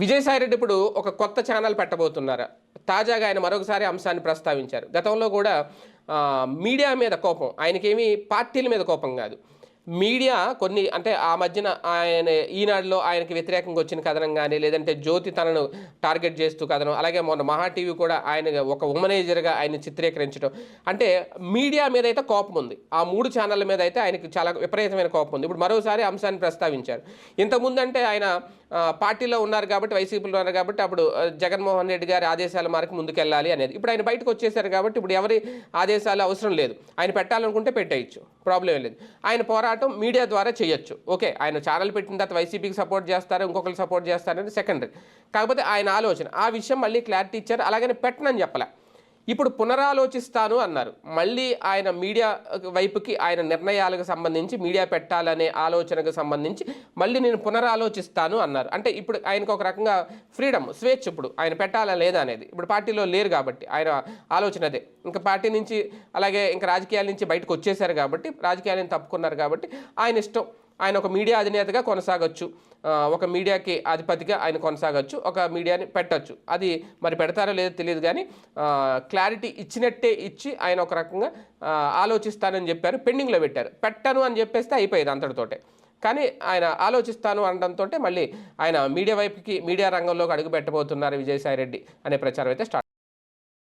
విజయసాయిరెడ్డి ఇప్పుడు ఒక కొత్త ఛానల్ పెట్టబోతున్నారు. తాజాగా ఆయన మరొకసారి అంశాన్ని ప్రస్తావించారు. గతంలో కూడా మీడియా మీద కోపం ఆయనకేమీ పార్టీల మీద కోపం కాదు. మీడియా కొన్ని అంటే ఆ మధ్యన ఆయన ఈనాడులో ఆయనకి వ్యతిరేకంగా వచ్చిన కథనం కానీ లేదంటే జ్యోతి తనను టార్గెట్ చేస్తూ కథనం అలాగే మొన్న మహా టీవీ కూడా ఆయన ఒక ఉమనేజర్గా ఆయన చిత్రీకరించడం. అంటే మీడియా మీద అయితే కోపం ఉంది. ఆ మూడు ఛానళ్ళ మీద అయితే ఆయనకి చాలా విపరీతమైన కోపం ఉంది. ఇప్పుడు మరోసారి అంశాన్ని ప్రస్తావించారు. ఇంతకుముందు అంటే ఆయన పార్టీలో ఉన్నారు కాబట్టి వైసీపీలో ఉన్నారు కాబట్టి అప్పుడు జగన్మోహన్ రెడ్డి గారి ఆదేశాల మేరకు ముందుకెళ్ళాలి అనేది. ఇప్పుడు ఆయన బయటకు వచ్చేసారు కాబట్టి ఇప్పుడు ఎవరి ఆదేశాలు అవసరం లేదు. ఆయన పెట్టాలనుకుంటే పెట్టేయచ్చు. ప్రాబ్లం లేదు. ఆయన పోరాటం మీడియా ద్వారా చేయొచ్చు. ఓకే ఆయన ఛానల్ పెట్టిన తర్వాత వైసీపీకి సపోర్ట్ చేస్తారు ఇంకొకరు సపోర్ట్ చేస్తారని సెకండరీ కాకపోతే ఆయన ఆలోచన. ఆ విషయం మళ్ళీ క్లారిటీ ఇచ్చారు. అలాగని పెట్టనని చెప్పలే. ఇప్పుడు పునరాలోచిస్తాను అన్నారు. మళ్ళీ ఆయన మీడియా వైపుకి ఆయన నిర్ణయాలకు సంబంధించి మీడియా పెట్టాలనే ఆలోచనకు సంబంధించి మళ్ళీ నేను పునరాలోచిస్తాను అన్నారు. అంటే ఇప్పుడు ఆయనకు ఒక రకంగా ఫ్రీడమ్ స్వేచ్ఛ ఇప్పుడు. ఆయన పెట్టాలా లేదా అనేది. ఇప్పుడు పార్టీలో లేరు కాబట్టి ఆయన ఆలోచన అదే. ఇంకా పార్టీ నుంచి అలాగే ఇంకా రాజకీయాల నుంచి బయటకు వచ్చేసారు కాబట్టి రాజకీయాలను తప్పుకున్నారు కాబట్టి ఆయన ఇష్టం. ఆయన ఒక మీడియా అధినేతగా కొనసాగొచ్చు. ఒక మీడియాకి అధిపతిగా ఆయన కొనసాగొచ్చు. ఒక మీడియాని పెట్టొచ్చు. అది మరి పెడతారో లేదో తెలియదు కానీ క్లారిటీ ఇచ్చినట్టే ఇచ్చి ఆయన ఒక రకంగా ఆలోచిస్తానని చెప్పారు. పెండింగ్లో పెట్టారు. పెట్టను అని చెప్పేస్తే అయిపోయేది అంతటితోటే. కానీ ఆయన ఆలోచిస్తాను అనడంతో మళ్ళీ ఆయన మీడియా వైపుకి మీడియా రంగంలోకి అడుగు పెట్టబోతున్నారు విజయసాయి రెడ్డి అనే ప్రచారం అయితే స్టార్ట్